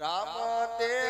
રામ તે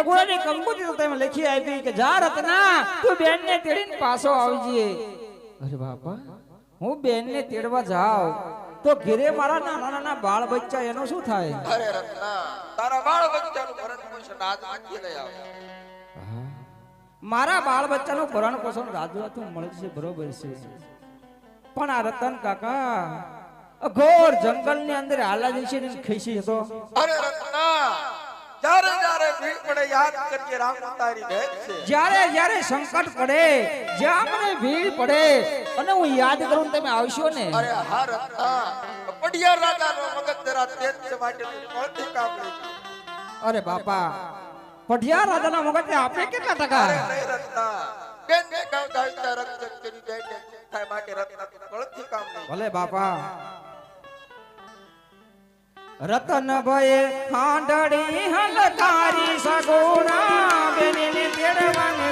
સગુણાની કંકુતી તો તમે લખી આપી કે જા રત્ના તું બેનને તેડીને પાછો આવજે. અરે બાપા હું બેનને તેડવા જાઉં તો ઘેરે મારા નાના નાના બાળ બચ્ચા એનો શું થાય? અરે રત્ના તારા બાળ બચ્ચાનું ભરણ પોષણ આજમાંથી લઈ આવ. મારા બાળ બચ્ચાનું ભરણ પોષણ રાજવાતું મળશે બરોબર છે. પણ આ રતન કાકા અઘોર જંગલની અંદર આલા દિવસે ખેસી હતો અરે રત્ના જ્યારે જ્યારે ભીડ પડે યાદ કરજે રામ તારી ભેટ છે. જ્યારે જ્યારે સંકટ પડે જ્યાં મને ભીડ પડે અને હું યાદ કરું તમે આવશો ને. અરે હા. રત્ના પડિયાર રાજાનો મગજ જરા તેજ છે માટે તું મળતી કામ અરે બાપા પઢિયા રાજાના મગજને આપણે કેટલા ટકા? અરે રત્ના બેન ગાવ ગાવતા રક્ષક કરી બેઠે થાય માટે રત્ના તું મળતી કામ ભલે બાપા. રતન ભયે ખાંડડી હલકારી સગુણા બેની તેડવાને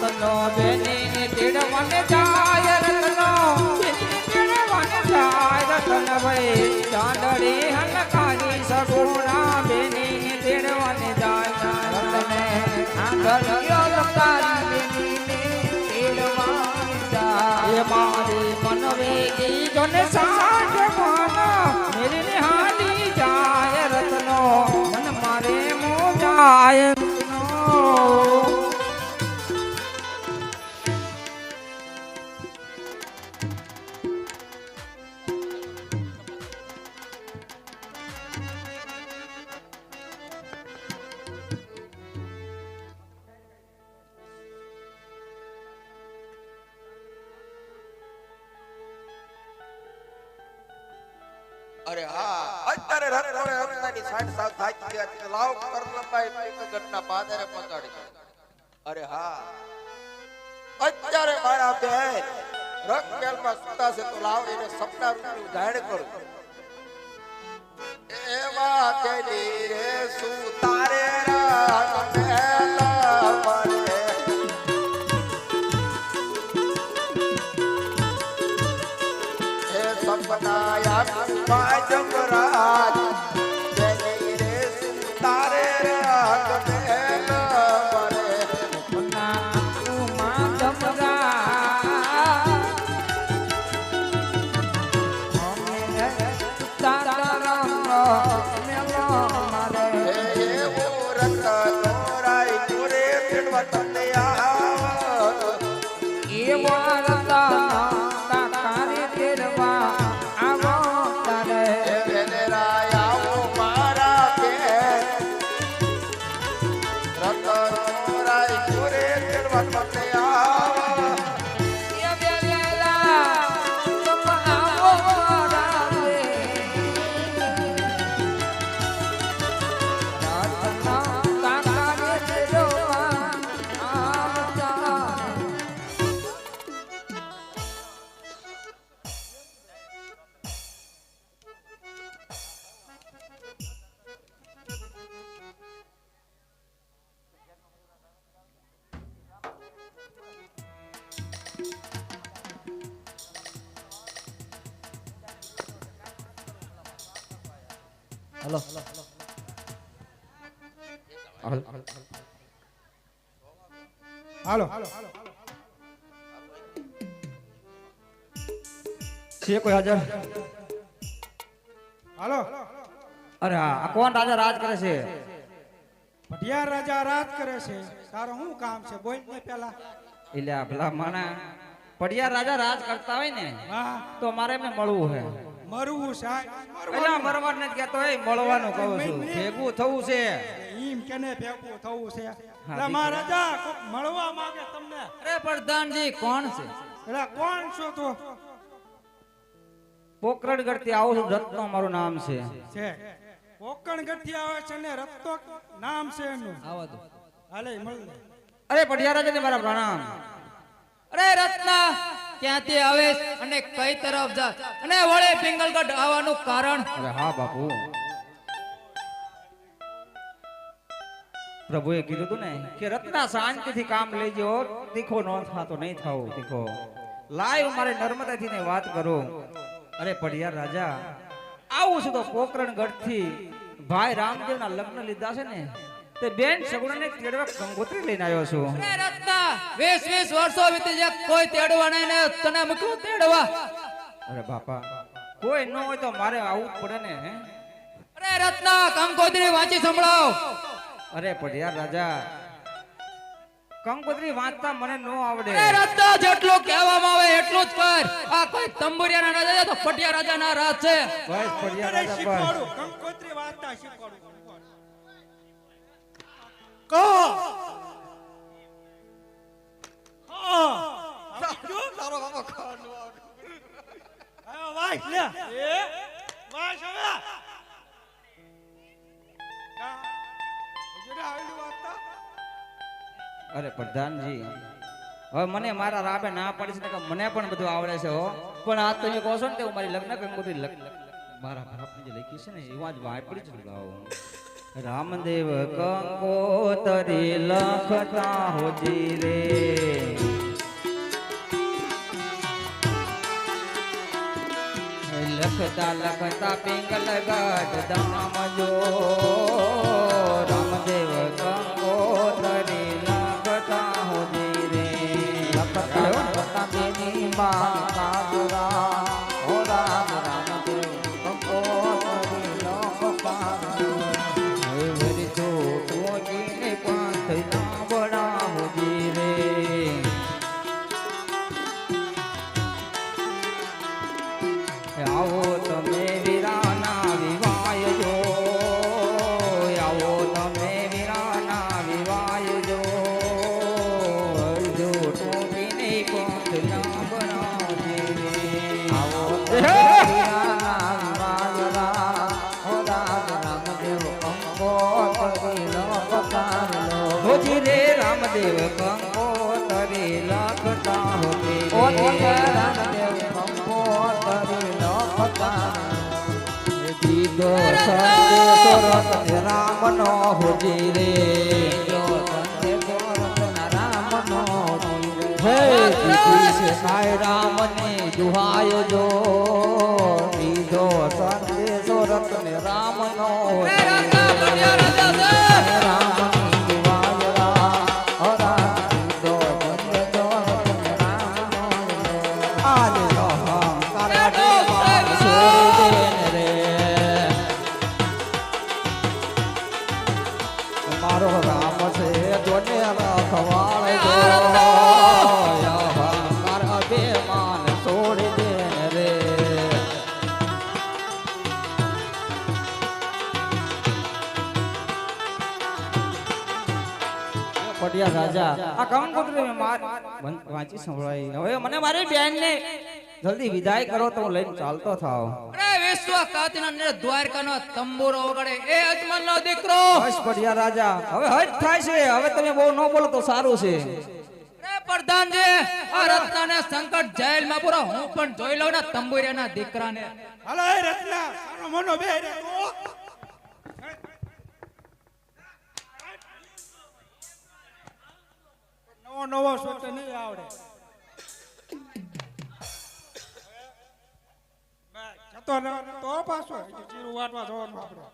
રતનો બેનીને તેડવાને જાય રતનો તેડવાને જાય રતન ભયે ખાંડડી હલકારી સગુણા બેની તેડવાને જાય રતને ખાંડડીઓ લકારી તેડવાને જાય મારી મનવે ગઈ જોને સાઠ મન કરલંબાઈ પાદરે પહોંચાડી અરે હા. અત્યારે મારા બેન રંગમેલમાં સુતા છે તો લાવ એને સપના રૂપનું જાણ કરું. એવા તેલી રે સુતારે રંગમેલા. હે સપના યા જમરાજ. જય એવા હલો. હાલો. છે કોઈ હાજર? હાલો. અરે હા આ કોણ રાજા રાજ કરે છે? ભટિયાર રાજા રાજ કરે છે. તારો શું કામ છે? બોલ ને પેલા. એટલે આ ભલા માણા પડિયા રાજા રાજ કરતા હોય ને હા. તો મારે એમને મળવું છે મરવું સાહેબ એલા આ મરવા નથી કહેતો એ મળવાનું કહું છું. ભેગું થવું છે. ઈમ કેને ભેગું થવું છે? એટલે મહારાજા કોક મળવા માંગે તમને? અરે પ્રધાનજી કોણ છે? એટલે કોણ છો તો? પોકરણ ગઢથી આવું છું રત્નો મારું નામ છે. છે. કોકણ ગઠી આવે છે ને રત્તો નામ છે એનું આવો તો. હાલે મળ અરે પડિયા રાજાને મારા પ્રણામ. અરે રત્ના ક્યાંથી આવે અને કઈ તરફ જા અને વળે પિંગલગઢ આવવાનું કારણ? હા, બાપુ. પ્રભુએ કીધું હતું ને કે રત્ના શાંતિથી કામ લેજો, તીખો નો થાતો નહીં થાવું, તીખો. લાઈવ મારે નર્મદાથી ને વાત કરો. અરે પડિયાર રાજા, આવું છું તો પોકરણ ગઢથી ભાઈ રામદેવના લગ્ન લીધા છે ને? તે બેન સગુણાને તેડવા ગંગોત્રી લઈને આવ્યો છું. અરે રત્ના વીસ વીસ વર્ષો વીતી જાય કોઈ તેડવા નહીં ને તને મૂક્યું તેડવા. અરે બાપા કોઈ ન હોય તો મારે આવવું પડે ને હે? અરે રત્ના કંકોત્રી વાંચી સંભળાવ. અરે પઢિયાર રાજા કંકોત્રી વાંચતા મને ન આવડે. અરે રત્ના જેટલું કહેવામાં આવે એટલું જ કર. આ કોઈ તંબુરિયાના રાજા છે તો પઢિયાર રાજાના રાજ છે. બસ પઢિયાર રાજા પર કંકોત્રી વાંચતા શીખવાડું. કહો તારો બાબા ખાવાનું આવડે. વાસ લે. એ વાસ હવે કા હજુ આવડી વાર્તા અરે પ્રધાનજી. હવે મને મારા રાબે ના પડી છે કે મને પણ બધું આવડે છે હો. પણ આ તમે કહો છો ને તે હું મારી લગ્ન કંકોત્રી લખ મારા બાપની જે લખી છે ને એવા જ વાપરી જ ગાઉં રામદેવ કંકોતરી લખતા હોજી રે. લખતા લખતા પિંગલ ગઢ ધામ જો. રામદેવ કંકોતરી લખતા હોજી રે. લખતા લખતા બેની માતા હો રામ રામદેવ સંદેશો રત્ન રામનો હોજી રે હે દીદી છે સાય રામને દુહાય જો. રાજા. આ કંકોત્રી મેં માર વાંચી સંભળાય. હવે મને મારી બેનને જલ્દી વિદાય કરો તો હું લઈને ચાલતો થાવ. અરે વિશ્વ કાતિના ને દ્વારકાનો તંબુરો વગડે એ અજમલનો દીકરો! બસ પટિયા રાજા. હવે હટ થાય છે. હવે તમે બહુ ન બોલો તો સારું છે. અરે પ્રધાનજી આ રત્નાને સંકટ જેલમાં પૂરો. હું પણ જોઈ લઉં ને તંબુરિયાના દીકરાને. હાલો એ રત્ના. તારો મોનો બે રે નવો નવો શોટ નહીં આવડે. જતો ન તો પાછો હજી ચીરું વાટવા જવાનું આપણે.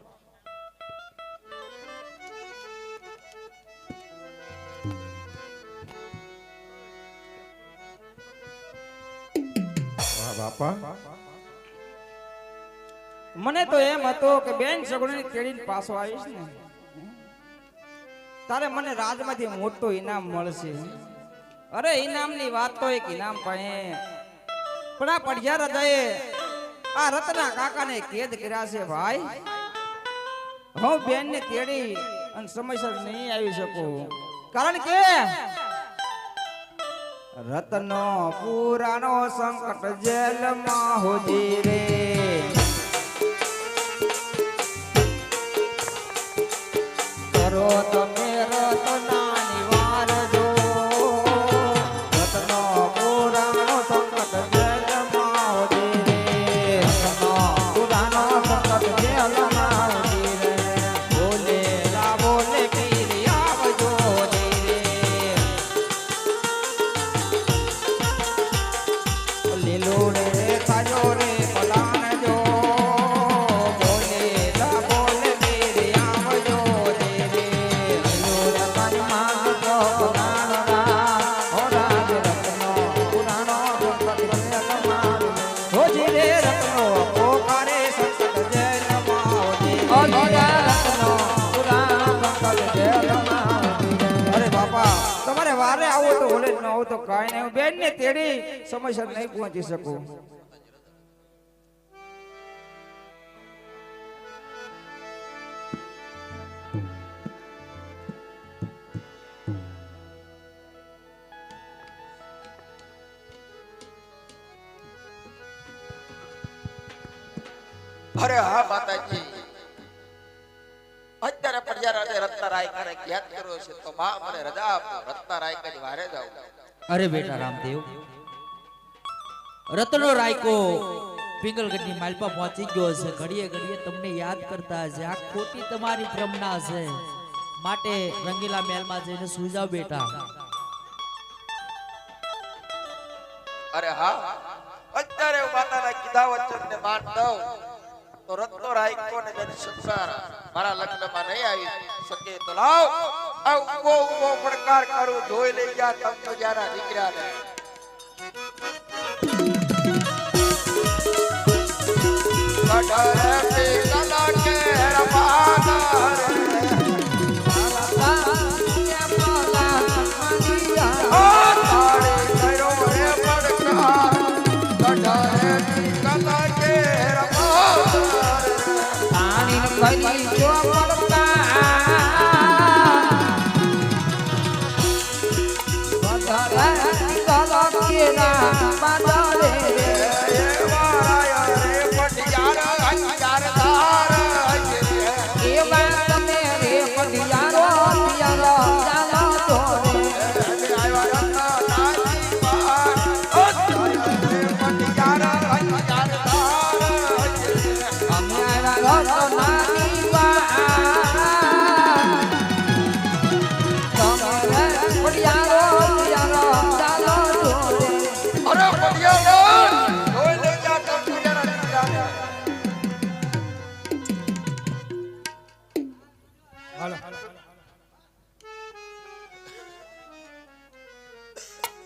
મને તો એમ હતો કે બેન સગુણી તેડીને પાછો આવીશ ને. તારે મને રાજમાંથી મોટું ઇનામ મળશે. અરે, ઇનામની વાત તો એક ઇનામ પણ પણ આ પઢિયા રજાએ આ રતના કાકાને કેદ કર્યા છે ભાઈ. હું બેનને તેડી અને સમયસર નહીં આવી શકું. કારણ કે રતનો પુરાનો સંકટ જેલમાં હોજી રે. પહોંચી શકું અરે હા માતાજી અત્યારે પડિયારાને રત્નારાય કરે યાદ કર્યો છે તો મા મને રજા આપો રત્નારાય કઈ વારે જાઉં અરે બેટા રામદેવ રતનો રાયકો પિંગલગઢની માલપા પહોંચી ગયો છે. ઘડીએ ઘડીએ તમને યાદ કરતા છે આ ખોટી તમારી ભ્રમણા છે. માટે રંગીલા મહેલમાં જઈને સુઈ બેટા. અરે હા. અત્યારે માતાના કીધા વચનને માન દઉં. તો રત્નો રાયકો ને જન સંસાર મારા લગ્નમાં નહીં આવી શકે તો લાવ. આ ઊભો ઊભો પડકાર કરું. જોઈ લઈ ગયા તમ તો જરા દીકરાને. Matar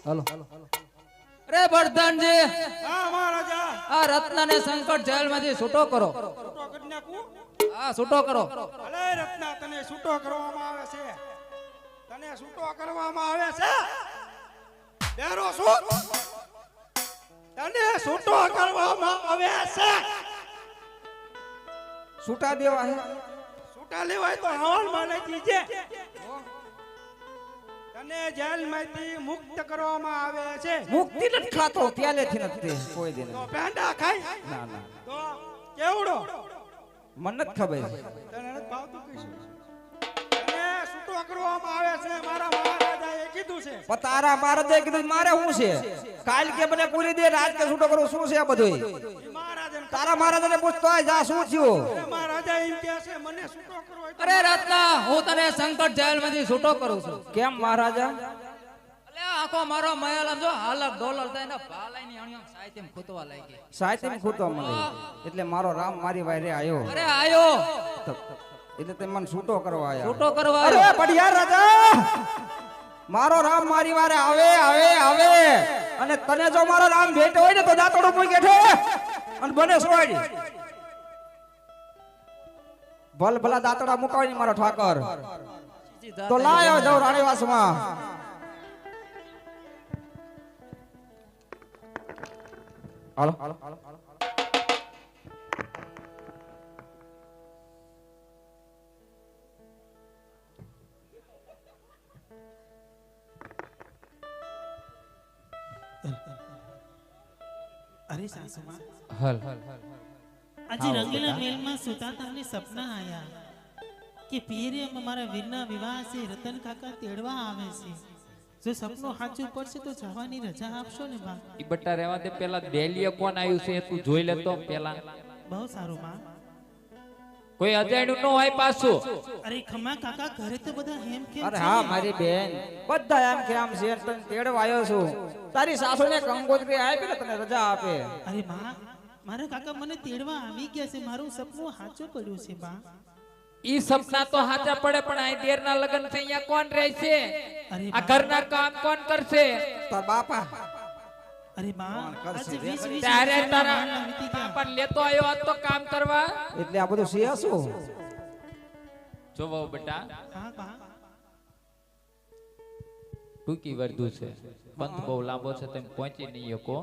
હાલો. અરે પ્રધાનજી હા મહારાજા. આ રત્નને સંકટ જેલમાંથી છૂટો કરો. છૂટો કરી નાખું? હા છૂટો કરો. અલે રત્ના તને છૂટો કરવામાં આવે છે. તને છૂટો કરવામાં આવે છે. બેરો શું? તને છૂટો કરવામાં આવે છે. છૂટા દેવા હે? છૂટા લેવાય તો હવાલ માને દીજે તને જેલમાંથી મુક્ત કરવામાં આવે છે. મુક્તિ નથી ખાતો ત્યાલેથી નથી કોઈ દિન તો પેંડા ખાય. ના ના તો કેવડો? મને નથી ખબર. તને નથી ભાવતું તને છૂટો કરવામાં આવે છે મારા મહારાજાએ કીધું છે. પણ તારા મહારાજે કીધું મારે શું છે? કાલ કે મને પૂરી દે રાત કે છૂટો કરું શું છે આ બધું તારા મહારાજાને પૂછતો જા શું થયું? મહારાજા એમ કહે છે મને છૂટો કરો. અરે રત્ના હું તને સંકટ જેલમાંથી છૂટો કરું છું. કેમ મહારાજા? અલે આખો મારો મહેલ જો હાલક ડોલર થઈને ભાલાઈની અણીઓ સાહિત્યમ ખૂતવા લાગી. સાહિત્ય ખૂટો મને એટલે મારો રામ મારી વાયરે આવ્યો અરે આયો. એટલે તે મને છૂટો કરવા આવ્યા છૂટો કરવા અરે પડિયા રાજા! મારો રામ મારી વારે આવે આવે આવે. અને તને જો મારો રામ ભેટ હોય ને તો દાતડો મૂકી બેઠો. અને બને સોડ ભલ ભલા દાતડા મુકાવી મારો ઠાકર. તો લાયો જાઉં રાણીવાસમાં. હાલો. અરે સાસુમાં. હલ. આજે રંગીલા મેલમાં સુતા તમને સપના આયા કે પિયરે મારા વીરના વિવાહ છે રતન કાકા તેડવા આવે છે. જો સપનું સાચું પડશે તો જવાની રજા આપશો ને બા? ઈ બટ્ટા રહેવા દે પેલા દેલીએ કોણ આવ્યું છે તું જોઈ લેતો પેલા. બહુ સારું માં કોઈ અજાણ્યું ન હોય પાછું. અરે ખમા કાકા ઘરે તો બધા હેમ કેમ અરે હા મારી બેન. બધા એમ કે આમ શેર તને તેડવા આવ્યો છું. તારી સાસુને કંકોત્રી આપી ને તને રજા આપે. અરે માં મારા કાકા મને તેડવા આવી ગયા છે. મારું સપનું સાચું પડ્યું છે બા. ઈ સપના તો હાચા પડે પણ આ દેરના લગન છે અહીંયા કોણ રહે છે? આ ઘર ઘરના કામ કોણ કરશે? તાર બાપા. અરે બા આજે રે? વીસ વીસ ત્યારે તારા માંડલા વીતી ગયા. પણ લેતો આવ્યો હોત તો કામ કરવા? એટલે આ બધું શું? જોવો બેટા. હા બા. ટૂંકી વર્ધુ છે. બંધ બહુ લાંબો છે તમે પહોંચી નહીં શકો.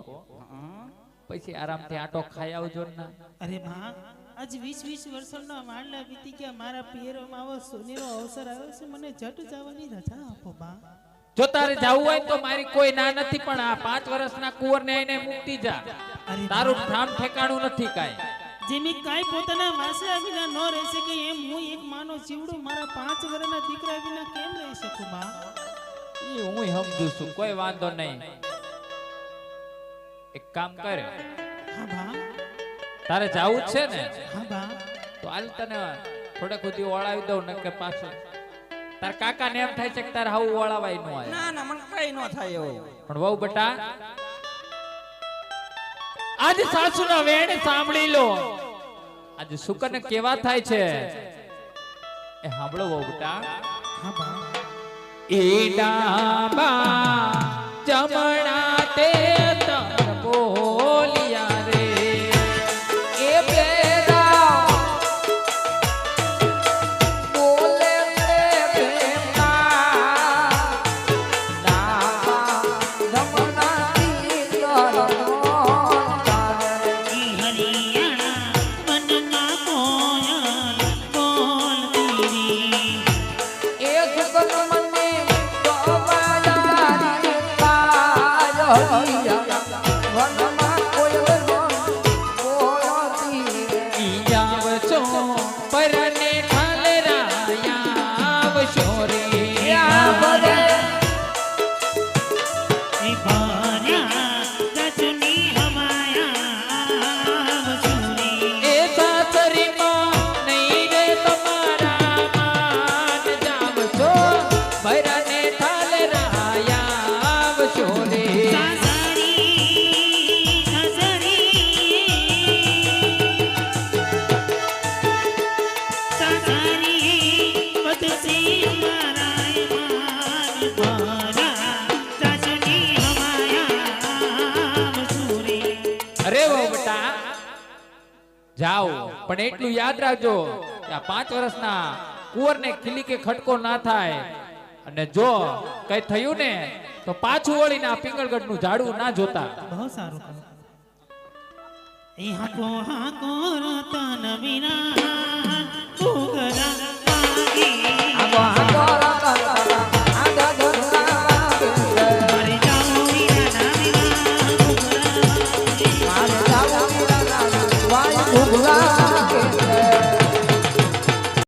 પછી આરામથી આટો ખાઈ આવજો ને અરે માં આજ વીસ વીસ વર્ષોના માંડલા વીતી ગયા મારા પિયરોમાં આવો સોનેરો અવસર આવ્યો છે મને જટ જવાની રજા આપો બા જો તારે જવું હોય તો મારી કોઈ ના નથી પણ આ પાંચ વર્ષના કુંવરને એને મૂકતી જા. તારું ઠામ ઠેકાણું નથી કાંઈ. જેની કાંઈ પોતાના વાસરા વિના ન રહી શકે એમ હું એક માનો જીવડું મારા પાંચ વર્ષના દીકરા વિના કેમ રહી શકું બા એ હું સમજુ છું કોઈ વાંધો નહીં. એક કામ કર. હા બા. તારે જાવું જ છે ને? હા બા. તો હાલ તને થોડેક સુધી ઓળાવી દઉં ને કે પાછું. તાર કાકા ને એમ થાય છે કે તારે હાવું ઓળાવાયનું આવે ના ના મને કઈ ન થાય એવું. પણ વહુ બેટા આજ સાસુ ના વેણ સાંભળી લો. આજે શુકર ને કેવા થાય છે? એ સાંભળો વહુ બેટા. હા બા. ઈડાબા જમણા આવશો પરને જાઓ, પણ એટલું યાદ રાખજો કે આ પાંચ વર્ષના કુંવરને ખીલી કે ખટકો ના થાય. અને જો કઈ થયું ને, તો પાછું વળીને આ પિંગળગઢનું ઝાડવું ના જોતા. બહુ સારું હાકો હાકો રતન વિના.